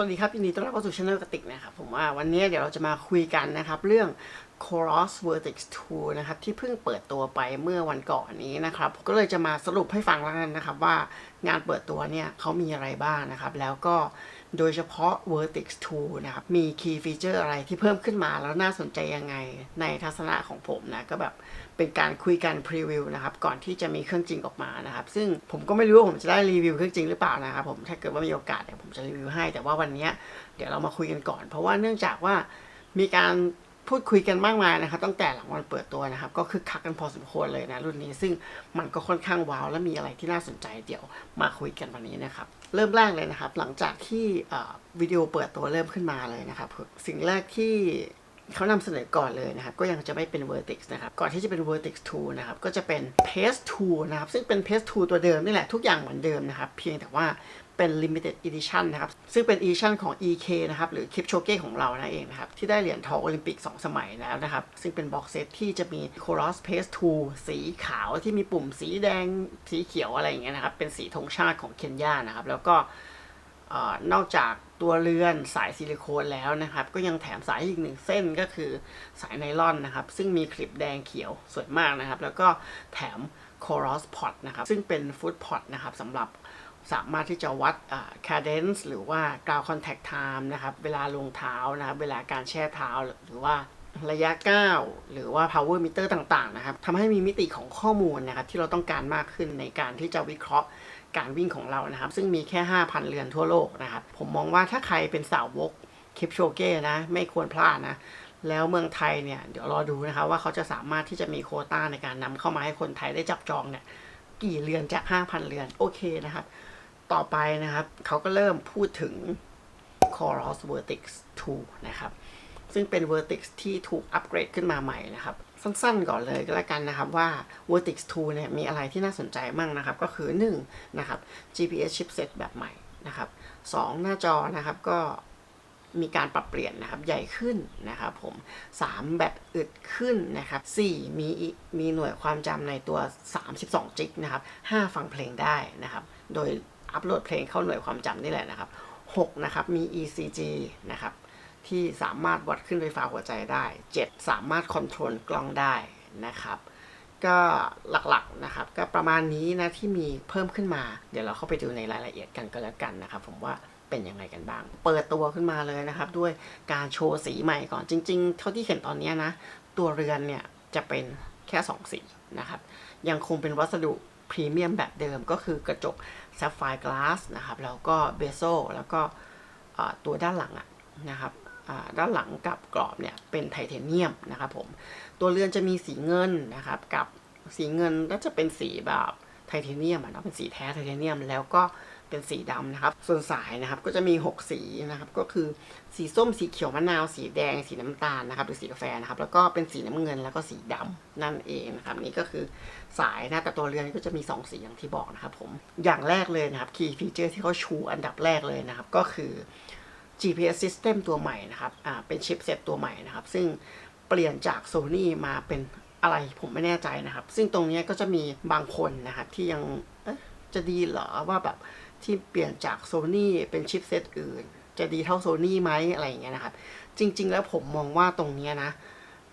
วัสดีครับยินดีต้อนรับเข้าสู่ช anel กติกนะครับผมว่าวันนี้เดี๋ยวเราจะมาคุยกันนะครับเรื่อง Coros Vertex 2 นะครับที่เพิ่งเปิดตัวไปเมื่อวันก่อนนี้นะครับก็เลยจะมาสรุปให้ฟังแล้วกันนะครับว่างานเปิดตัวเนี่ยเขามีอะไรบ้างนะครับ แล้วก็ โดยเฉพาะ Vertex 2 นะครับ มี Key Feature อะไรที่เพิ่มขึ้นมาแล้วน่าสนใจยังไง ในทัศนะของผมนะ ก็แบบเป็นการคุยกันพรีวิวนะครับ ก่อนที่จะมีเครื่องจริงออกมานะครับ ซึ่งผมก็ไม่รู้ว่าผมจะได้รีวิวเครื่องจริงหรือเปล่านะครับผมถ้าเกิดว่ามีโอกาสเดี๋ยวผมจะรีวิวให้ แต่ว่าวันนี้เดี๋ยวเรามาคุยกันก่อน เพราะว่าเนื่องจากว่ามีการ พูดคุยกันมากมายนะครับตั้งแต่หลังวันเปิดตัวนะครับ ก็คือคักกันพอสมควรเลยนะรุ่นนี้ซึ่งมันก็ค่อนข้างว้าวและมีอะไรที่น่าสนใจเดี๋ยวมาคุยกันวันนี้นะครับ เริ่มแรกเลยนะครับ หลังจากที่วิดีโอเปิดตัวเริ่มขึ้นมาเลยนะครับ สิ่งแรกที่เขานำเสนอก่อนเลยนะครับ ก็ยังจะไม่เป็น Vertex นะครับ ก่อนที่จะเป็น Vertex 2 นะครับ ก็จะเป็น Pace 2 นะครับ ซึ่งเป็น Pace 2 ตัวเดิมนี่แหละ ทุกอย่างเหมือนเดิมนะครับ เพียงแต่ว่า เป็น limited edition นะครับ ซึ่งเป็น edition ของ EK นะครับ หรือ Kipchoge ของเรานั่นเองนะครับ ที่ได้เหรียญทองโอลิมปิก 2 สมัยแล้วนะครับ ซึ่งเป็นบ็อกเซตที่จะมี Coros Pace 2 สีขาวที่มีปุ่มสีแดงสีเขียวอะไรอย่างเงี้ยนะครับ เป็นสีธงชาติของเคนยานะครับ แล้วก็นอกจากตัวเรือนสายซิลิโคนแล้วนะครับ ก็ยังแถมสายอีกหนึ่งเส้นก็คือสายไนล่อนนะครับ ซึ่งมีคลิปแดงเขียวสวยมากนะครับ แล้วก็แถม Coros Pot นะครับ ซึ่งเป็น Foot Pot นะครับสำหรับ สามารถที่จะวัดอ่า cadence หรือว่า ground contact time นะครับ เวลาลงเท้านะครับ เวลาการแช่เท้าหรือว่าระยะก้าวหรือว่า power meter ต่างๆ นะครับทำให้มีมิติของข้อมูลนะครับ ที่เราต้องการมากขึ้นในการที่จะวิเคราะห์การวิ่งของเรานะครับ ซึ่งมีแค่ 5,000 เรือนทั่วโลกนะครับ ผมมองว่าถ้าใครเป็นสาวกคลิปโชเก้นะ ไม่ควรพลาดนะ แล้วเมืองไทยเนี่ย เดี๋ยวรอดูนะครับ ว่าเขาจะสามารถที่จะมีโคต้าในการนำเข้ามาให้คนไทยได้จับจองเนี่ยกี่เรือนจาก 5,000 เรือนโอเคนะครับ ต่อไปนะครับ เขาก็เริ่มพูดถึง Coros Vertex 2 นะครับ ซึ่งเป็น Vertex ที่ถูกอัปเกรดขึ้นมาใหม่นะครับ สั้นๆก่อนเลยก็แล้วกันนะครับว่า Vertex 2 เนี่ยมีอะไรที่น่าสนใจมั่งนะครับ ก็คือ 1. นะครับ GPS chipset แบบใหม่นะครับ 2. หน้าจอนะครับก็มีการปรับเปลี่ยนนะครับใหญ่ขึ้นนะครับผม 3. แบตอึดขึ้นนะครับ 4. มีมีหน่วยความจำในตัว 32 จิกนะครับ 5 ฟังเพลงได้นะครับ โดย อัปโหลดเพลงเข้าหน่วยความจำนี่แหละนะครับ 6. นะครับมี ECG นะครับที่สามารถวัดขึ้นไฟฟ้าหัวใจได้ 7 สามารถคอนโทรลกล้องได้นะครับก็หลักๆนะครับก็ประมาณนี้นะที่มีเพิ่มขึ้นมา เดี๋ยวเราเข้าไปดูในรายละเอียดกันก็แล้วกันนะครับ ผมว่าเป็นยังไงกันบ้าง เปิดตัวขึ้นมาเลยนะครับ ด้วยการโชว์สีใหม่ก่อนจริง ๆ เท่าที่เห็นตอนนี้นะ ตัวเรือนเนี่ยจะเป็นแค่ 2 สีนะครับ ยังคงเป็นวัสดุ พรีเมียมแบบเดิมก็คือกระจก Sapphire Glass นะครับ แล้วก็เบโซแล้วก็ตัวด้านหลังะนะครับด้านหลังกับกรอบเนี่ยเป็นไทเทเนียมนะครับผม ตัวเรือนจะมีสีเงินนะครับกับสีเงินก็จะเป็นสีแบบไทเทเนียมนะเป็นสีแท้ไทเทเนียมแล้วก็เป็นสีดำนะครับ ส่วนสายนะครับก็จะมี 6 สีนะครับ ก็คือสีส้มสีเขียวมะนาว สีแดง สีน้ำตาลนะครับ หรือสีกาแฟนะครับ แล้วก็เป็นสีน้ำเงินแล้วก็สีดำนั่นเองนะครับ นี่ก็คือ สายนะแต่ตัวเรือนก็จะมี 2 สีอย่างที่บอกนะครับผมอย่างแรกเลยนะครับ key feature ที่เขาชูอันดับแรกเลยนะครับ ก็คือ GPS system ตัวใหม่นะครับอ่าเป็นชิปเซตตัวใหม่นะครับ ซึ่งเปลี่ยนจาก Sony มาเป็นอะไรผมไม่แน่ใจนะครับ ซึ่งตรงนี้ก็จะมีบางคนนะครับที่ยังจะดีเหรอว่าแบบที่เปลี่ยนจาก Sony เป็นชิปเซตอื่น จะดีเท่า Sony ไหมอะไรอย่างเงี้ยนะครับ จริง ๆ แล้วผมมองว่าตรงเนี้ยนะ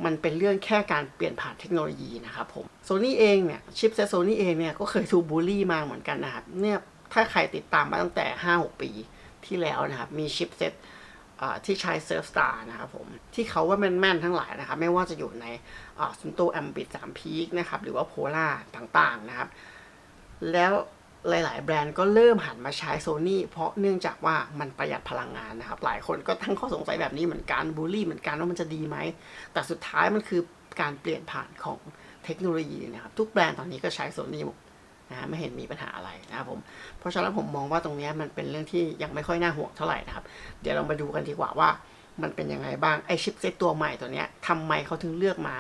มันเป็นเรื่องแค่การเปลี่ยนผ่านเทคโนโลยีนะครับผมโซนี่เองเนี่ยชิปเซตโซนี่เองเนี่ยก็เคยถูกบูลลี่มาเหมือนกันนะครับเนี่ยถ้าใครติดตามมาตั้งแต่ 5-6 ปีที่แล้วนะครับ มีชิปเซตที่ใช้เซิร์ฟสตาร์นะครับผม ที่เขาว่าแม่นๆทั้งหลายนะครับ ไม่ว่าจะอยู่ในซุนโตแอมบิดสามพีคนะครับ หรือว่าโพล่าต่างๆนะครับ แล้ว หลาย ๆ แบรนด์ก็เริ่มหันมาใช้โซนี่เพราะเนื่องจากว่ามันประหยัดพลังงานนะครับ หลายคนก็ตั้งข้อสงสัยแบบนี้เหมือนกันบูลลี่เหมือนกันว่ามันจะดีไหม แต่สุดท้ายมันคือการเปลี่ยนผ่านของเทคโนโลยีนะครับ ทุกแบรนด์ตอนนี้ก็ใช้โซนี่หมดนะฮะไม่เห็นมีปัญหาอะไรนะครับผมเพราะฉะนั้นผมมองว่าตรงนี้มันเป็นเรื่องที่ยังไม่ค่อยน่าห่วงเท่าไหร่นะครับ เดี๋ยวเรามาดูกันดีกว่าว่ามันเป็นยังไงบ้างไอชิปเซตตัวใหม่ตัวนี้ทำไมเขาถึงเลือกมา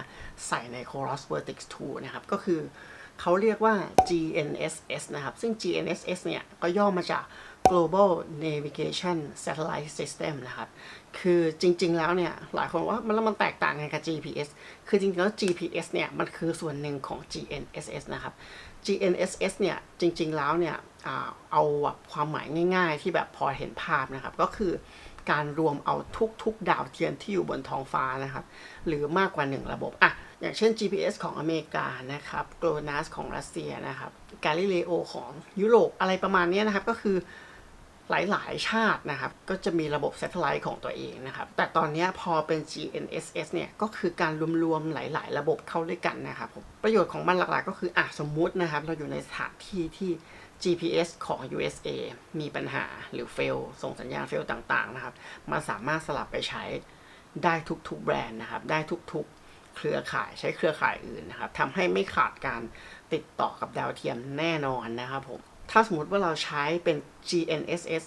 ใส่ใน Coros Vertex 2 นะครับ ก็คือ เขาเรียกว่า GNSS นะครับ ซึ่ง GNSS เนี่ย ก็ย่อมาจาก Global Navigation Satellite System นะครับ คือจริงๆ แล้วเนี่ย หลายคนว่ามันแล้วมันแตกต่างกันกับ GPS คือจริงๆ แล้ว GPS เนี่ย มันคือส่วนหนึ่งของ GNSS นะครับ GNSS เนี่ย จริงๆ แล้วเนี่ยเอาความหมายง่าย ๆ ที่แบบพอเห็นภาพนะครับ ก็คือการรวมเอาทุกๆ ดาวเทียมที่อยู่บนท้องฟ้านะครับ หรือมากกว่า 1 ระบบ อะ อย่างเช่น GPS ของอเมริกานะครับ GLONASS ของรัสเซียนะครับ Galileo ของยุโรปอะไรประมาณนี้นะครับ ก็คือหลายๆ ชาตินะครับ ก็จะมีระบบ s a t e l l i t e ของตัวเองนะครับ แต่ตอนนี้พอเป็น GNSS เนี่ย ก็คือการรวมๆ หลาย ๆ ระบบเข้าด้วยกันนะครับผมประโยชน์ของมันหลักๆ ก็คืออะสมมุตินะครับ เราอยู่ในสถานที่ที่ GPS ของ USA มีปัญหาหรือ fail ส่งสัญญาณ fail ต่าง ๆ นะครับ มันสามารถสลับไปใช้ได้ทุก ๆ แบรนด์นะครับ ได้ทุก ๆ เครือข่ายใช้เครือข่ายอื่นนะครับทำให้ไม่ขาดการติดต่อกับดาวเทียมแน่นอนนะครับผม ถ้าสมมติว่าเราใช้เป็น GNSS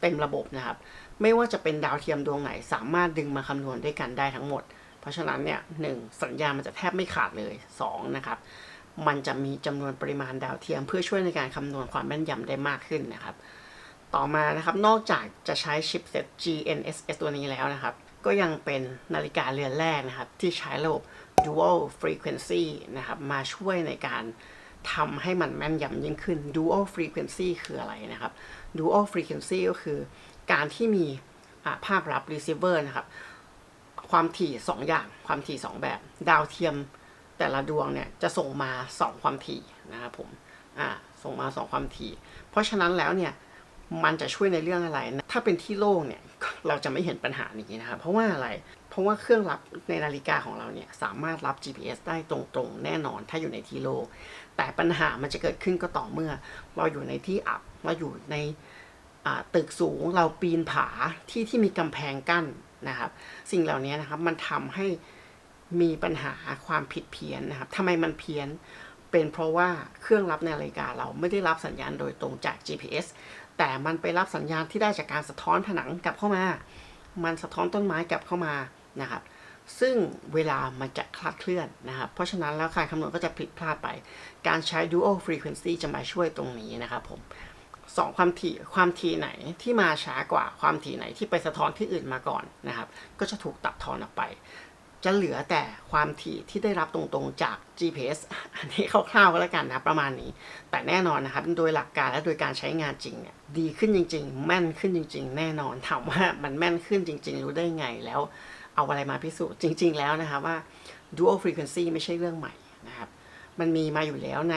เต็มระบบนะครับ ไม่ว่าจะเป็นดาวเทียมดวงไหน สามารถดึงมาคำนวณด้วยกันได้ทั้งหมด เพราะฉะนั้นเนี่ยหนึ่งสัญญาณมันจะแทบไม่ขาดเลยสองนะครับ มันจะมีจำนวนปริมาณดาวเทียม เพื่อช่วยในการคำนวณความแม่นยำได้มากขึ้นนะครับ ต่อมานะครับนอกจากจะใช้ชิปเซ็ต GNSS ตัวนี้แล้วนะครับ ก็ยังเป็นนาฬิกาเรือนแรกนะครับ ที่ใช้ระบบ dual frequency นะครับมาช่วยในการทำให้มันแม่นยำยิ่งขึ้น dual frequency คืออะไรนะครับ dual frequency ก็คือการที่มีอ่าภาครับ receiver นะครับ ความถี่ 2 อย่าง ความถี่ 2 แบบ ดาวเทียมแต่ละดวงเนี่ยจะส่งมา 2 ความถี่นะครับผมอ่าส่งมา 2 ความถี่ เพราะฉะนั้นแล้วเนี่ย มันจะช่วยในเรื่องอะไรนะถ้าเป็นที่โล่งเนี่ยเราจะไม่เห็นปัญหานี้นะครับ เพราะว่าอะไร เพราะว่าเครื่องรับในนาฬิกาของเราเนี่ยสามารถรับ GPS ได้ตรงๆ แน่นอนถ้าอยู่ในที่โล่งแต่ปัญหามันจะเกิดขึ้นก็ต่อเมื่อ เราอยู่ในที่อับเราอยู่ในตึกสูงเราปีนผาที่ที่มีกำแพงกั้นนะครับ สิ่งเหล่านี้นะครับมันทำให้มีปัญหาความผิดเพี้ยนนะครับทำไมมันเพี้ยนเป็นเพราะว่าเครื่องรับนาฬิกาเราไม่ได้รับสัญญาณโดยตรงจาก GPS แต่มันไปรับสัญญาณที่ได้จากการสะท้อนผนังกลับเข้ามา มันสะท้อนต้นไม้กลับเข้ามานะครับ ซึ่งเวลามันจะคลาดเคลื่อนนะครับ เพราะฉะนั้นแล้วการคำนวณก็จะผิดพลาดไป การใช้ dual frequency จะมาช่วยตรงนี้นะครับผมสองความถี่ความถี่ไหนที่มาช้ากว่าความถี่ไหนที่ไปสะท้อนที่อื่นมาก่อนนะครับ ก็จะถูกตัดทอนออกไป จะเหลือแต่ความถี่ที่ได้รับตรงๆจาก GPS อันนี้คร่าวๆก็แล้วกันนะประมาณนี้ แต่แน่นอนนะครับ โดยหลักการและโดยการใช้งานจริงเนี่ยดีขึ้นจริง ๆ แม่นขึ้นจริง ๆ แน่นอนถามว่ามันแม่นขึ้นจริง ๆ รู้ได้ไงแล้ว เอาอะไรมาพิสูจน์จริง ๆ แล้วนะครับว่า dual frequency ไม่ใช่เรื่องใหม่นะครับ มันมีมาอยู่แล้วใน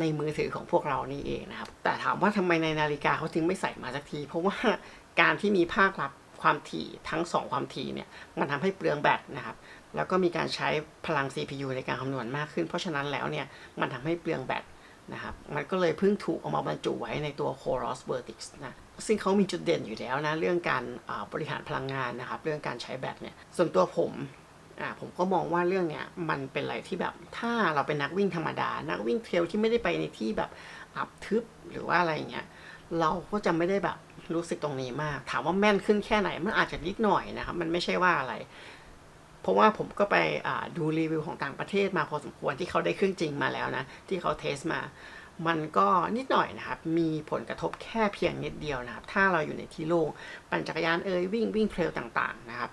ในมือถือของพวกเรานี่เองนะครับ แต่ถามว่าทำไมในนาฬิกาเขาถึงไม่ใส่มาสักที เพราะว่าการที่มีภาครับความถี่ทั้ง 2 ความถี่เนี่ยมันทำให้เปลืองแบตนะครับ แล้วก็มีการใช้พลัง CPU ในการคำนวณมากขึ้น เพราะฉะนั้นแล้วเนี่ย มันทำให้เปลืองแบตนะครับ มันก็เลยเพิ่งถูกเอามาบรรจุไว้ในตัว Coros Vertix นะ ซึ่งเขามีจุดเด่นอยู่แล้วนะ เรื่องการบริหารพลังงานนะครับ เรื่องการใช้แบตเนี่ย ส่วนตัวผมอ่าผมก็มองว่าเรื่องเนี้ยมันเป็นอะไรที่แบบถ้าเราเป็นนักวิ่งธรรมดา นักวิ่งเทรลที่ไม่ได้ไปในที่แบบอับทึบหรือว่าอะไรเงี้ยเราก็จะไม่ได้แบบรู้สึกตรงนี้มาก ถามว่าแม่นขึ้นแค่ไหนมันอาจจะนิดหน่อยนะครับ มันไม่ใช่ว่าอะไร เพราะว่าผมก็ไปดูรีวิวของต่างประเทศมาพอสมควรที่เขาได้เครื่องจริงมาแล้วนะ ที่เขาเทสมา มันก็นิดหน่อยนะครับ มีผลกระทบแค่เพียงนิดเดียวนะครับ ถ้าเราอยู่ในที่โล่งปั่นจักรยานเอ่ยวิ่งวิ่งเทรลต่าง ๆ นะครับ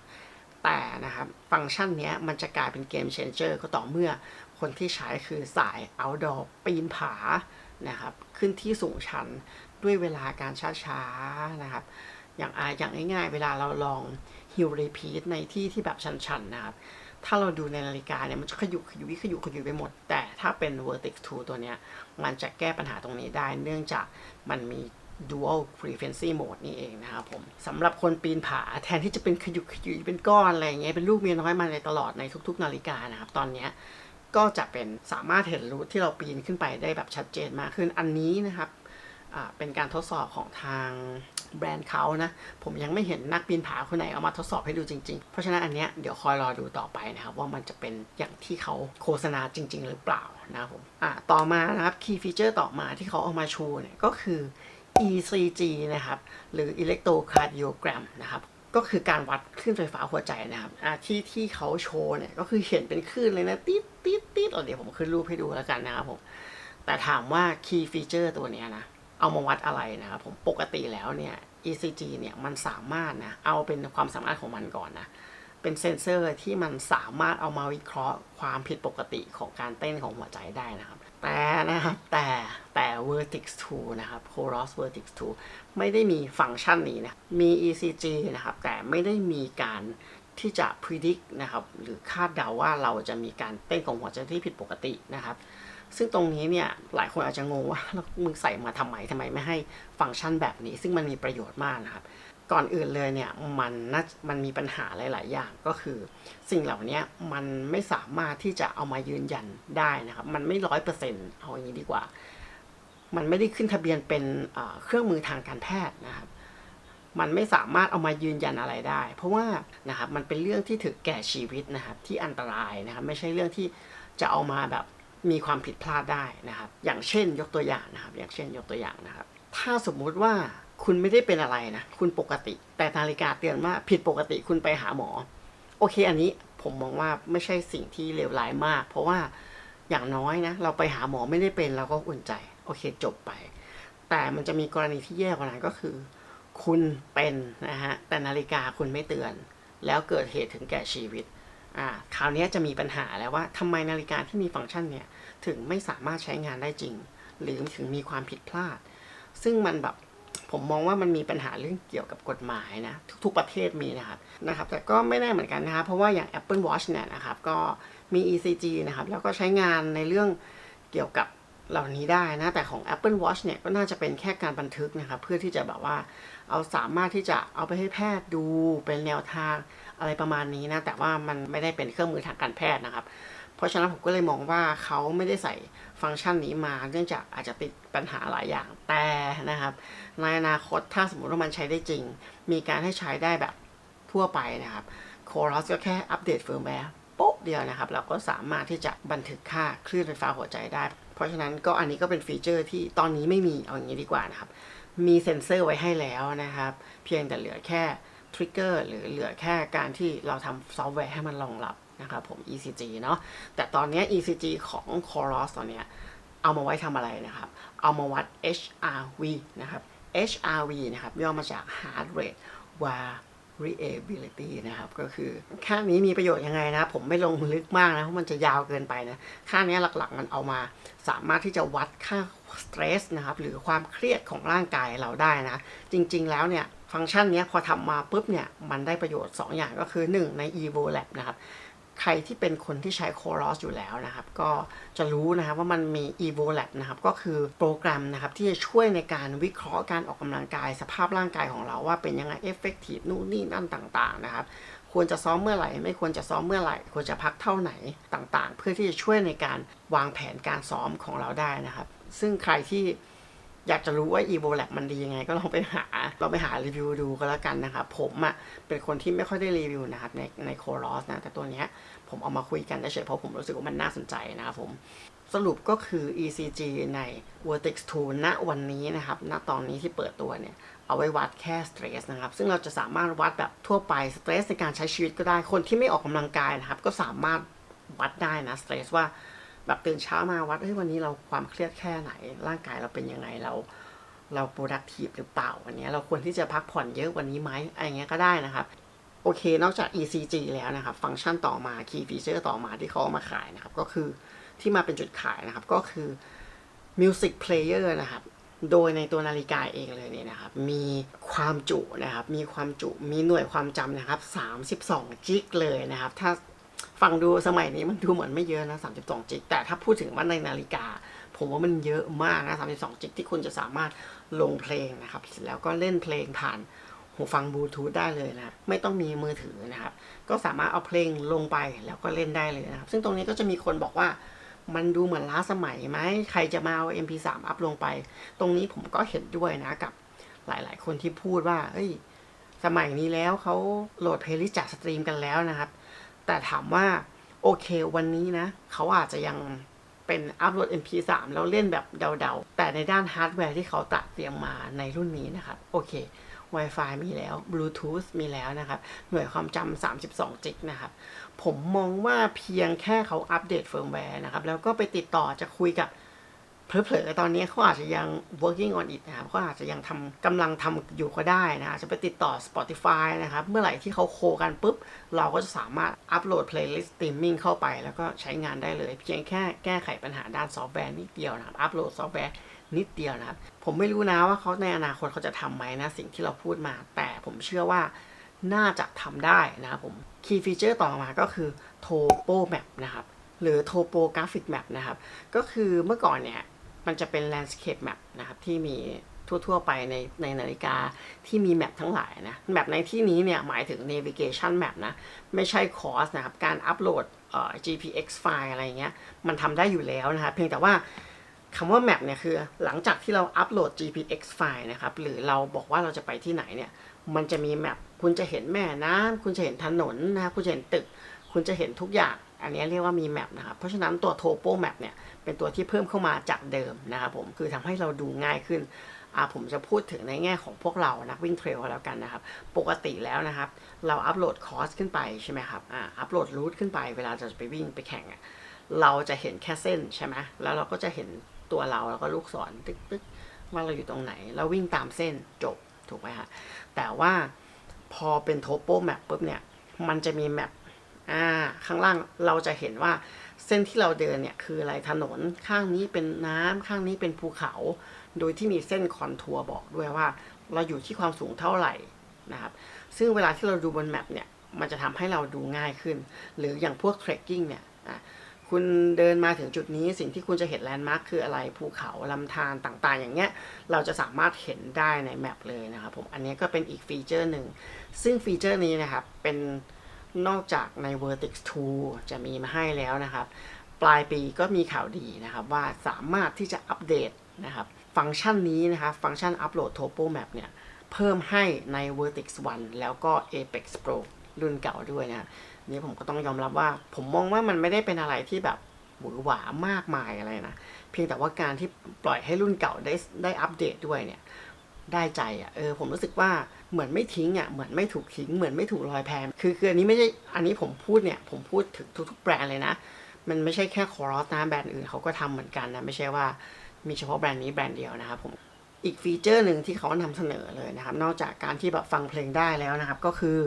แต่นะครับฟังก์ชันนี้มันจะกลายเป็นเกมเชนเจอร์ก็ต่อเมื่อคนที่ใช้คือสาย outdoor ปีนผานะครับ ขึ้นที่สูงชันด้วยเวลาการช้าๆนะครับ อย่างอาอย่างง่ายๆ เวลาเราลอง hill repeat ในที่ที่แบบชันๆนะครับ ถ้าเราดูในนาฬิกาเนี่ยมันจะขยุกขยุยขยุกขยุยไปหมด แต่ถ้าเป็น Vertex 2 ตัวเนี้ย มันจะแก้ปัญหาตรงนี้ได้ เนื่องจากมันมี dual frequency mode นี่เองนะครับผมสำหรับคนปีนผาแทนที่จะเป็นขยุกขยุยเป็นก้อนอะไรอย่างเงี้ยเป็นลูกเมียน้อยมาในตลอดในทุก ๆ นาฬิกานะครับ ตอนเนี้ยก็จะเป็นสามารถเห็นรูทที่เราปีนขึ้นไปได้แบบชัดเจนมากขึ้นอันนี้นะครับ เป็นการทดสอบของทางแบรนด์เขานะ ผมยังไม่เห็นนักปีนผาคนไหนเอามาทดสอบให้ดูจริง ๆ เพราะฉะนั้นอันเนี้ยเดี๋ยวคอยรอดูต่อไปนะครับ ว่ามันจะเป็นอย่างที่เขาโฆษณาจริง ๆ หรือเปล่านะครับผมอ่าต่อมานะครับ key feature ต่อมาที่เขาเอามาชูเนี่ยก็คือ ECG นะครับ หรือ electrocardiogram นะครับก็คือการวัดคลื่นไฟฟ้าหัวใจนะครับอาที่ที่เขาโชว์เนี่ยก็คือเห็นเป็นคลื่นเลยนะติดติดติ๊ดเดี๋ยวผมขึ้นรูปให้ดูแล้วกันนะครับผมแต่ถามว่า key feature ตัวเนี้ยนะ เอามาวัดอะไรนะครับผมปกติแล้วเนี่ย ECG เนี่ยมันสามารถนะเอาเป็นความสามารถของมันก่อนนะเป็นเซนเซอร์ที่มันสามารถเอามาวิเคราะห์ความผิดปกติของการเต้นของหัวใจได้นะครับ แต่นะครับแต่แต่ Vertex 2 นะครับ Coros Vertex 2 ไม่ได้มีฟังก์ชันนี้นะมี ECG นะครับแต่ไม่ได้มีการที่จะ predict นะครับหรือคาดเดาว่าเราจะมีการเต้นของหัวใจที่ผิดปกตินะครับ ซึ่งตรงนี้เนี่ยหลายคนอาจจะงงว่าแล้วมึงใส่มาทำไมทำไมไม่ให้ฟังก์ชันแบบนี้ ซึ่งมันมีประโยชน์มากนะครับ ก่อนอื่นเลยเนี่ยมันน่ามันมีปัญหาหลาย ๆ อย่างก็คือ สิ่งเหล่านี้มันไม่สามารถที่จะเอามายืนยันได้นะครับ มันไม่ร้อยเปอร์เซ็นต์เอาอย่างนี้ดีกว่า มันไม่ได้ขึ้นทะเบียนเป็นเอ่อเครื่องมือทางการแพทย์นะครับมันไม่สามารถเอามายืนยันอะไรได้ เพราะว่านะครับมันเป็นเรื่องที่ถึงแก่ชีวิตนะครับที่อันตรายนะครับไม่ใช่เรื่องที่จะเอามาแบบ มีความผิดพลาดได้นะครับ อย่างเช่นยกตัวอย่างนะครับ อย่างเช่นยกตัวอย่างนะครับ ถ้าสมมุติว่าคุณไม่ได้เป็นอะไรนะ คุณปกติ แต่นาฬิกาเตือนว่าผิดปกติคุณไปหาหมอ โอเค อันนี้ผมมองว่าไม่ใช่สิ่งที่เลวร้ายมาก เพราะว่าอย่างน้อยนะ เราไปหาหมอไม่ได้เป็นเราก็อุ่นใจ โอเคจบไป แต่มันจะมีกรณีที่แย่กว่านั้นก็คือ คุณเป็นนะฮะแต่นาฬิกาคุณไม่เตือน แล้วเกิดเหตุถึงแก่ชีวิตอ่าคราวนี้จะมีปัญหาแล้วว่าทำไมนาฬิกาที่มีฟังก์ชันเนี่ย ถึงไม่สามารถใช้งานได้จริง หรือถึงมีความผิดพลาด ซึ่งมันแบบผมมองว่ามันมีปัญหาเรื่องเกี่ยวกับกฎหมายนะ ทุกๆประเทศมีนะครับนะครับ แต่ก็ไม่แน่เหมือนกันนะครับเพราะว่าอย่าง Apple Watch เนี่ยนะครับ ก็มี ECG นะครับ แล้วก็ใช้งานในเรื่องเกี่ยวกับเหล่านี้ได้นะ แต่ของ Apple Watch เนี่ยก็น่าจะเป็นแค่การบันทึกนะครับ เพื่อที่จะแบบว่าเอาสามารถที่จะเอาไปให้แพทย์ดูเป็นแนวทางอะไรประมาณนี้นะ แต่ว่ามันไม่ได้เป็นเครื่องมือทางการแพทย์นะครับ ราะฉะนั้นผมก็เลยมองว่าเขาไม่ได้ใส่ฟังก์ชันนี้มา เนื่องจากอาจจะติดปัญหาหลายอย่างแต่นะครับ ในอนาคตถ้าสมมติว่ามันใช้ได้จริง มีการให้ใช้ได้แบบทั่วไปนะครับโครอสก็แค่อัปเดตเฟิร์มแวร์โป๊ะเดียวนะครับ เราก็สามารถที่จะบันทึกค่าคลื่นไฟฟ้าหัวใจได้ เพราะฉะนั้นก็อันนี้ก็เป็นฟีเจอร์ที่ตอนนี้ไม่มีเอาอย่างนี้ดีกว่านะครับ มีเซ็นเซอร์ไว้ให้แล้วนะครับ เพียงแต่เหลือแค่ทริกเกอร์หรือเหลือแค่การที่เราทำซอฟต์แวร์ให้มันรองรับ นะครับผม ECG เนาะแต่ตอนนี้ ECG ของ Coros ตอนเนี้ยเอามาไว้ทำอะไรนะครับ เอามาวัด HRV นะครับ HRV นะครับย่อมาจาก Heart Rate Variability นะครับ ก็คือค่านี้มีประโยชน์ยังไงนะผมไม่ลงลึกมากนะ เพราะมันจะยาวเกินไปนะ ค่านี้หลักๆมันเอามาสามารถที่จะวัดค่าสเตรสนะครับ หรือความเครียดของร่างกายเราได้นะ จริง ๆ แล้วเนี่ย ฟังก์ชันนี้พอทำมาปุ๊บเนี่ย มันได้ประโยชน์ 2 อย่างก็คือ 1 ใน Evo Lab นะครับ ใครที่เป็นคนที่ใช้ Coros อยู่แล้วนะครับ ก็จะรู้นะครับว่ามันมี Evo Lab นะครับ ก็คือโปรแกรมนะครับ ที่จะช่วยในการวิเคราะห์การออกกำลังกาย สภาพร่างกายของเราว่าเป็นยังไง effective นู่นนี่นั่นต่างๆนะครับ ควรจะซ้อมเมื่อไหร่ ไม่ควรจะซ้อมเมื่อไหร่ ควรจะพักเท่าไหนต่างๆ เพื่อที่จะช่วยในการวางแผนการซ้อมของเราได้นะครับ ซึ่งใครที่ อยากจะรู้ว่า Evo Lab มันดียังไง ก็ลองไปหาลองไปหารีวิวดูก็แล้วกันนะครับ ผมอะ่ะเป็นคนที่ไม่ค่อยได้รีวิวนะครับในในโคลอสนะ แต่ตัวเนี้ยผมเอามาคุยกันเฉยเพราะผมรู้สึกว่ามันน่าสนใจนะครับผมสรุปก็คือ ECG ใน Vertex 2 ณ วันนี้นะครับ ณ ตอนนี้ที่เปิดตัวเนี่ย เอาไว้วัดแค่สเตรสนะครับ ซึ่งเราจะสามารถวัดแบบทั่วไปสเตรสในการใช้ชีวิตก็ได้ คนที่ไม่ออกกำลังกายนะครับ ก็สามารถวัดได้นะสเตรสว่า แบบตื่นเช้ามาวัดเฮ้ยวันนี้เราความเครียดแค่ไหน ร่างกายเราเป็นยังไงเรา เรา productive หรือเปล่าวันนี้เราควรที่จะพักผ่อนเยอะวันนี้ไหมอะไรเงี้ยก็ได้นะครับโอเค นอกจาก ECG แล้วนะครับ ฟังก์ชันต่อมา key feature ต่อมาที่เขาเอามาขายนะครับ ก็คือที่มาเป็นจุดขายนะครับ ก็คือ music player นะครับ โดยในตัวนาฬิกาเองเลยเนี่ยนะครับ มีความจุนะครับ มีความจุ มีหน่วยความจำนะครับ 32 จิกเลยนะครับ ถ้า ฟังดูสมัยนี้มันดูเหมือนไม่เยอะนะ32จิกแต่ถ้าพูดถึงว่าในนาฬิกา ผมว่ามันเยอะมากนะ32จิกที่คุณจะสามารถลงเพลงนะครับ แล้วก็เล่นเพลงผ่านหูฟังบลูทูธได้เลยนะไม่ต้องมีมือถือนะครับ ก็สามารถเอาเพลงลงไปแล้วก็เล่นได้เลยนะครับ ซึ่งตรงนี้ก็จะมีคนบอกว่ามันดูเหมือนล้าสมัยไหมใครจะมาเอา MP3 อัพลงไป ตรงนี้ผมก็เห็นด้วยนะกับหลาย ๆ คนที่พูดว่า เอ้ย สมัยนี้แล้วเขาโหลดเพลย์ลิสต์จากสตรีมกันแล้วนะครับ แต่ถามว่าโอเควันนี้นะ เขาอาจจะยังเป็นอัพโหลด MP3 แล้วเล่นแบบเดาๆ แต่ในด้านฮาร์ดแวร์ที่เขาตัดเตรียมมาในรุ่นนี้นะครับ โอเค Wi-Fi มีแล้ว Bluetooth มีแล้วนะครับ หน่วยความจำ32จิกนะครับ ผมมองว่าเพียงแค่เขาอัปเดตเฟิร์มแวร์นะครับ แล้วก็ไปติดต่อจะคุยกับ เผลอๆตอนนี้เขาอาจจะยัง working on it นะครับเขาอาจจะยังทำกำลังทำอยู่ก็ได้นะจะไปติดต่อ Spotify นะครับ เมื่อไหร่ที่เขาโคกันปุ๊บ เราก็จะสามารถอัปโหลด playlist streaming เข้าไป แล้วก็ใช้งานได้เลย เพียงแค่แก้ไขปัญหาด้านซอฟต์แวร์นิดเดียวนะครับ อัปโหลดซอฟต์แวร์นิดเดียวนะครับ ผมไม่รู้นะว่าเขาในอนาคตเขาจะทำไหมนะสิ่งที่เราพูดมา แต่ผมเชื่อว่าน่าจะทำได้นะครับผม key feature ต่อมาก็คือ topo map นะครับหรือ topographic map นะครับก็คือเมื่อก่อนเนี่ย มันจะเป็น landscape map นะครับที่มีทั่ว ๆ ไปในในนาฬิกาที่มีแมปทั้งหลายนะแมปในที่นี้เนี่ยหมายถึง navigation map นะ ไม่ใช่ course นะครับ การอัปโหลดเอ่อ GPX ไฟล์อะไรเงี้ยมันทำได้อยู่แล้วนะครับเพียงแต่ว่าคำว่า map เนี่ยคือหลังจากที่เราอัปโหลด GPX ไฟล์นะครับหรือเราบอกว่าเราจะไปที่ไหนเนี่ยมันจะมีแมปคุณจะเห็นแม่น้ำคุณจะเห็นถนนนะครับคุณจะเห็นตึก คุณจะเห็นทุกอย่าง อันนี้เรียกว่ามีแมปนะครับเพราะฉะนั้นตัว Topo Map เนี่ย เป็นตัวที่เพิ่มเข้ามาจากเดิมนะครับผมคือทำให้เราดูง่ายขึ้นอ่าผมจะพูดถึงในแง่ของพวกเรานักวิ่งเทรลแล้วกันนะครับ ปกติแล้วนะครับ เราอัปโหลดคอร์สขึ้นไปใช่ไหมครับอ่าอัปโหลดรูทขึ้นไปเวลาจะไปวิ่งไปแข่งอะเราจะเห็นแค่เส้นใช่ไหมแล้วเราก็จะเห็นตัวเราแล้วก็ลูกศรตึ๊กตึ๊กว่าเราอยู่ตรงไหน เราวิ่งตามเส้นจบถูกไหมฮะแต่ว่าพอเป็นโทโปแมปปุ๊บเนี่ยมันจะมีแมปอ่าข้างล่างเราจะเห็นว่า เส้นที่เราเดินเนี่ยคืออะไรถนนข้างนี้เป็นน้ำข้างนี้เป็นภูเขา โดยที่มีเส้นคอนทัวร์บอกด้วยว่า เราอยู่ที่ความสูงเท่าไหร่นะครับ ซึ่งเวลาที่เราดูบนแมปเนี่ยมันจะทำให้เราดูง่ายขึ้น หรืออย่างพวกเทรคกิ้งเนี่ยอะคุณเดินมาถึงจุดนี้สิ่งที่คุณจะเห็นแลนด์มาร์คคืออะไรภูเขาลำธารต่างๆ อย่างเงี้ยเราจะสามารถเห็นได้ในแมปเลยนะครับผมอันนี้ก็เป็นอีกฟีเจอร์หนึ่งซึ่งฟีเจอร์นี้นะครับเป็น นอกจากใน Vertex 2 จะมีมาให้แล้วนะครับ ปลายปีก็มีข่าวดีนะครับว่าสามารถที่จะอัปเดตนะครับ ฟังก์ชันนี้นะครับ ฟังก์ชันอัปโหลด Topo Map เนี่ย เพิ่มให้ใน Vertex 1 แล้วก็ Apex Pro รุ่นเก่าด้วยนะนี่ผมก็ต้องยอมรับว่า ผมมองว่ามันไม่ได้เป็นอะไรที่แบบหวือหวามากมายอะไรนะเพียงแต่ว่าการที่ปล่อยให้รุ่นเก่าได้ได้อัปเดตด้วยเนี่ย ได้ใจอะเออผมรู้สึกว่า เหมือนไม่ทิ้งอะเหมือนไม่ถูกทิ้ง เหมือนไม่ถูกลอยแพคือคืออันนี้ไม่ใช่อันนี้ผมพูดเนี่ยผมพูดถึงทุกๆแบรนด์เลยนะ มันไม่ใช่แค่คอร์สนะแบรนด์อื่นเขาก็ทำเหมือนกันนะไม่ใช่ว่ามีเฉพาะแบรนด์นี้แบรนด์เดียวนะครับผมอีกฟีเจอร์หนึ่งที่เขานำเสนอเลยนะครับ นอกจากการที่แบบฟังเพลงได้แล้วนะครับ ก็คือ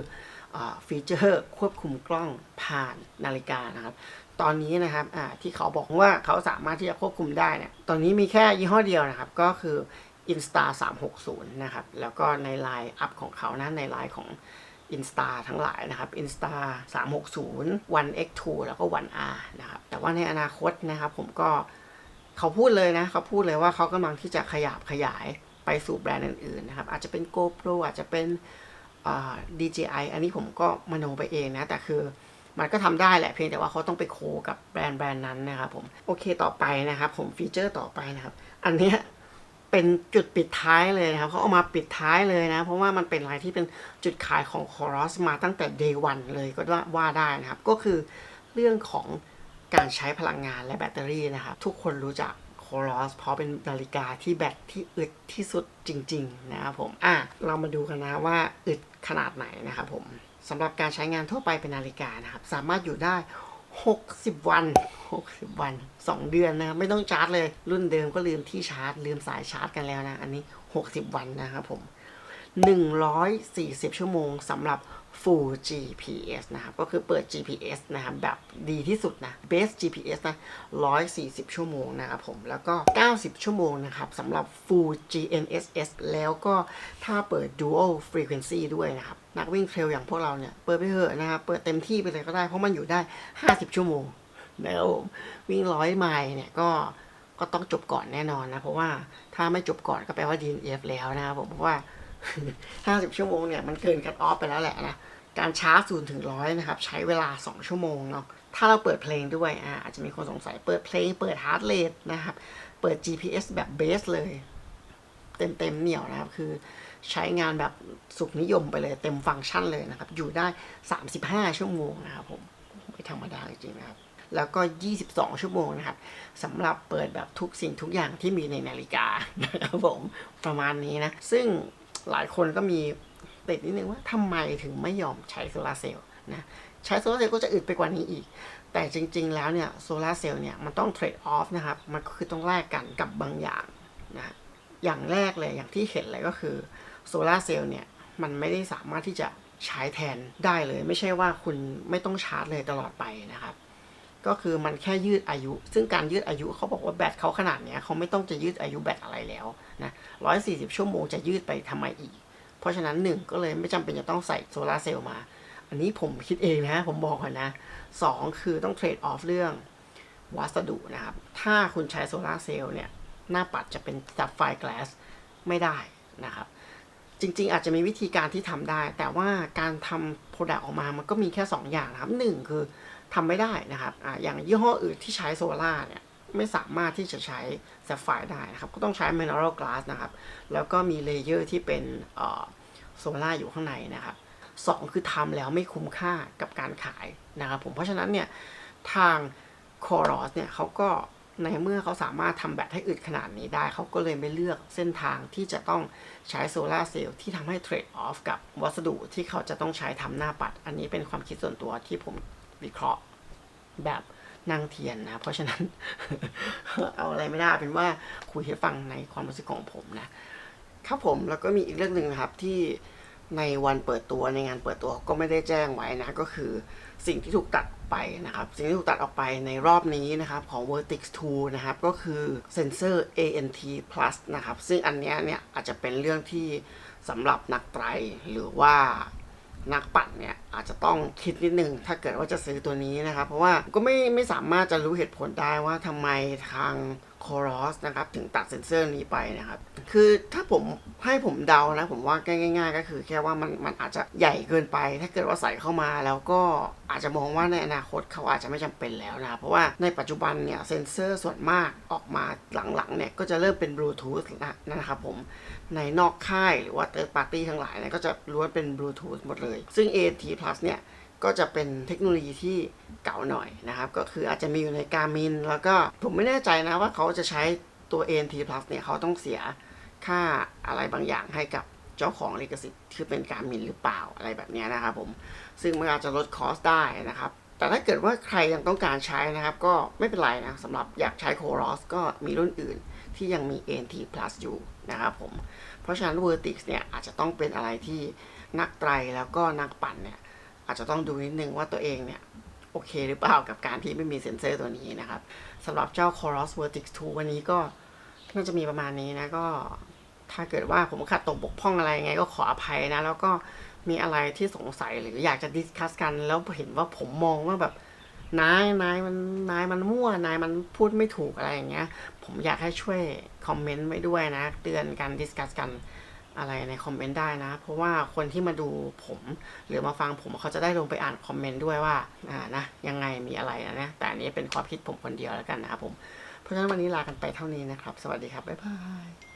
อฟีเจอร์ควบคุมกล้องผ่านนาฬิกานะครับ ตอนนี้นะครับที่เขาบอกว่าเขาสามารถที่จะควบคุมได้เนี่ยตอนนี้มีแค่ยี่ห้อเดียวนะครับ ก็คือ Insta 360นะครับ แล้วก็ในไลน์อัพของเขานะ ในไลน์ของ Insta ทั้งหลายนะครับ Insta 360 One X2 แล้วก็ One R นะครับ แต่ว่าในอนาคตนะครับผมก็เขาพูดเลยนะ เขาพูดเลยว่าเขากำลังที่จะขยับขยายไปสู่แบรนด์อื่นๆนะครับ อาจจะเป็น GoPro อาจจะเป็น DJI อันนี้ผมก็มโนไปเองนะ แต่คือมันก็ทำได้แหละเพียงแต่ว่าเขาต้องไปโคกับแบรนด์แบรนด์นั้นนะครับผมโอเคต่อไปนะครับผมฟีเจอร์ต่อไปนะครับ อันเนี้ย เป็นจุดปิดท้ายเลยนะครับเขาเอามาปิดท้ายเลยนะ เพราะว่ามันเป็นอะไรที่เป็นจุดขายของ c o r o s มาตั้งแต่ day one เลยก็ว่าได้นะครับ ก็คือเรื่องของการใช้พลังงานและแบตเตอรี่นะครับ ทุกคนรู้จัก c o r o s เพราะเป็นนาฬิกาที่แบตที่อึดที่สุดจริง ๆ นะครับผม อะ เรามาดูกันนะว่าอึดขนาดไหนนะครับผมสำหรับการใช้งานทั่วไปเป็นนาฬิกานะครับ สามารถอยู่ได้ 60 วัน 60 วัน 2 เดือนนะครับไม่ต้องชาร์จเลย รุ่นเดิมก็ลืมที่ชาร์จ ลืมสายชาร์จกันแล้วนะ อันนี้ 60 วันนะครับผม 140 ชั่วโมงสำหรับ Full GPS นะครับ ก็คือเปิด GPS นะครับ แบบดีที่สุดนะ Best GPS นะ 140 ชั่วโมงนะครับผม แล้วก็ 90 ชั่วโมงนะครับสำหรับ Full GNSS แล้วก็ถ้าเปิด Dual Frequency ด้วยนะครับ นักวิ่งเทรลอย่างพวกเราเนี่ย เปิดไปเถอะนะครับ เปิดเต็มที่ไปเลยก็ได้ เพราะมันอยู่ได้ 50 ชั่วโมงแล้ววิ่งร้อยไมล์เนี่ยก็ก็ต้องจบก่อนแน่นอนนะ เพราะว่าถ้าไม่จบก่อนก็แปลว่า DNF แล้วนะครับผม เพราะว่า 50ชั่วโมงเนี่ยมันเกินคัตออฟไปแล้วแหละนะการชาร์จ0ถึง100นะครับใช้เวลา 2 ชั่วโมงเนาะถ้าเราเปิดเพลงด้วยอ่าอาจจะมีคนสงสัยเปิดเพลง เปิดฮาร์ดเรทนะครับ เปิด GPS แบบเบสเลย เต็มเต็มเหนี่ยวนะครับ คือใช้งานแบบสุขนิยมไปเลย เต็มฟังก์ชันเลยนะครับ อยู่ได้ 35 ชั่วโมงนะครับผมไม่ธรรมดาจริงๆนะครับ แล้วก็ 22 ชั่วโมงนะครับสำหรับเปิดแบบทุกสิ่งทุกอย่างที่มีในนาฬิกานะครับผมประมาณนี้นะ ซึ่ง หลายคนก็มีติดนิดนึงว่าทำไมถึงไม่ยอมใช้โซลาร์เซลล์นะใช้โซลาร์เซลล์ก็จะอึดไปกว่านี้อีก แต่จริง ๆ แล้วเนี่ยโซลาร์เซลล์เนี่ยมันต้องเทรดออฟนะครับ มันก็คือต้องแลกกันกับบางอย่างนะอย่างแรกเลยอย่างที่เห็นเลยก็คือโซลาร์เซลล์เนี่ยมันไม่ได้สามารถที่จะใช้แทนได้เลย ไม่ใช่ว่าคุณไม่ต้องชาร์จเลยตลอดไปนะครับ ก็คือมันแค่ยืดอายุ ซึ่งการยืดอายุเขาบอกว่าแบตเขาขนาดเนี้ยเขาไม่ต้องจะยืดอายุแบตอะไรแล้ว นะร้อยสี่สิบชั่วโมงจะยืดไปทำไมอีก เพราะฉะนั้นหนึ่งก็เลยไม่จำเป็นจะต้องใส่โซลาร์เซลล์มา อันนี้ผมคิดเองนะ ผมบอกก่อนนะสองคือต้องเทรดออฟเรื่องวัสดุนะครับ ถ้าคุณใช้โซลาร์เซลล์เนี่ย หน้าปัดจะเป็นซับไฟกลาสไม่ได้นะครับ จริงๆ อาจจะมีวิธีการที่ทำได้ แต่ว่าการทำโปรดักต์ออกมามันก็มีแค่ 2 อย่างนะครับหนึ่งคือทำไม่ได้นะครับออย่างยี่ห้ออื่นที่ใช้โซล่าร์เนี่ย ไม่สามารถที่จะใช้แซฟไฟได้นะครับ ก็ต้องใช้ mineral glass นะครับ แล้วก็มีเลเยอร์ที่เป็นโซล่าอยู่ข้างในนะครับสองคือทำแล้วไม่คุ้มค่ากับการขายนะครับผมเพราะฉะนั้นเนี่ยทาง c o r o s เนี่ยเขาก็ในเมื่อเขาสามารถทำแบตให้อึดขนาดนี้ได้ เขาก็เลยไม่เลือกเส้นทางที่จะต้องใช้โซลาเซลล์ที่ทำให้เทรดออฟกับวัสดุที่เขาจะต้องใช้ทำหน้าปัด อันนี้เป็นความคิดส่วนตัวที่ผมวิเคราะห์แบบ นั่งเทียนนะ เพราะฉะนั้น เอาอะไรไม่ได้เป็นว่าคุยให้ฟังในความรู้สึกของผมนะครับผมแล้วก็มีอีกเรื่องหนึ่งนะครับที่ในวันเปิดตัวในงานเปิดตัวก็ไม่ได้แจ้งไว้นะก็คือสิ่งที่ถูกตัดไปนะครับ สิ่งที่ถูกตัดออกไปในรอบนี้นะครับของ Vertex 2 นะครับ ก็คือเซนเซอร์ ANT Plus นะครับ ซึ่งอันเนี้ยเนี่ยอาจจะเป็นเรื่องที่สำหรับนักไตรหรือว่า นักปั่นเนี่ยอาจจะต้องคิดนิดนึงถ้าเกิดว่าจะซื้อตัวนี้นะครับ เพราะว่าก็ไม่ไม่สามารถจะรู้เหตุผลได้ว่าทำไมทาง c o r o s นะครับ ถึงตัดเซนเซอร์นี้ไปนะครับ คือถ้าผมให้ผมเดานะ ผมว่าง่าย ๆ ก็คือแค่ว่ามันมันอาจจะใหญ่เกินไป ถ้าเกิดว่าใส่เข้ามาแล้วก็อาจจะมองว่าในอนาคตเขาอาจจะไม่จำเป็นแล้วนะเพราะว่าในปัจจุบันเนี่ยเซนเซอร์ส่วนมากออกมาหลังๆเนี่ยก็จะเริ่มเป็นบลูทูธนะครับผมในนอกค่ายหรือว่าเติร์ดปาร์ตี้ทั้งหลายเนี่ยก็จะล้วนเป็นบลูทูธหมดเลย ซึ่ง AT Plus เนี่ย ก็จะเป็นเทคโนโลยีที่เก่าหน่อยนะครับ ก็คืออาจจะมีอยู่ในการมินแล้วก็ผมไม่แน่ใจนะว่าเขาจะใช้ตัว ANT Plus เนี่ยเขาต้องเสียค่าอะไรบางอย่างให้กับเจ้าของลิขสิทธิ์ที่เป็นการมินหรือเปล่าอะไรแบบนี้นะครับผม ซึ่งมันอาจจะลดคอสได้นะครับ แต่ถ้าเกิดว่าใครยังต้องการใช้นะครับ ก็ไม่เป็นไรนะสำหรับอยากใช้ c o r o s ก็มีรุ่นอื่นที่ยังมี ANT Plus อยู่นะครับผม เพราะฉะนั้น Vertix เนี่ยอาจจะต้องเป็นอะไรที่นักไตรแล้วก็นักปั่นเนี่ย อาจจะต้องดูนิดนึงว่าตัวเองเนี่ย โอเคหรือเปล่ากับการที่ไม่มีเซ็นเซอร์ตัวนี้นะครับสำหรับเจ้า Coros Vertix 2 วันนี้ก็น่าจะมีประมาณนี้นะก็ถ้าเกิดว่าผมขัดตกบกพร่องอะไรไงก็ขออภัยนะ แล้วก็มีอะไรที่สงสัยหรืออยากจะดิสคัสกัน แล้วเห็นว่าผมมองว่าแบบนายนายมันนายมันมั่วนายมันพูดไม่ถูกอะไรอย่างเงี้ย ผมอยากให้ช่วยคอมเมนต์ไว้ด้วยนะ เตือนกันดิสคัสกัน อะไรในคอมเมนต์ได้นะ เพราะว่าคนที่มาดูผม หรือมาฟังผมเขาจะได้ลงไปอ่านคอมเมนต์ด้วยว่าอ่านะยังไงมีอะไรนะ แต่อันนี้เป็นความคิดผมคนเดียวแล้วกันนะครับผม เพราะฉะนั้นวันนี้ลากันไปเท่านี้นะครับ สวัสดีครับ บ๊ายบาย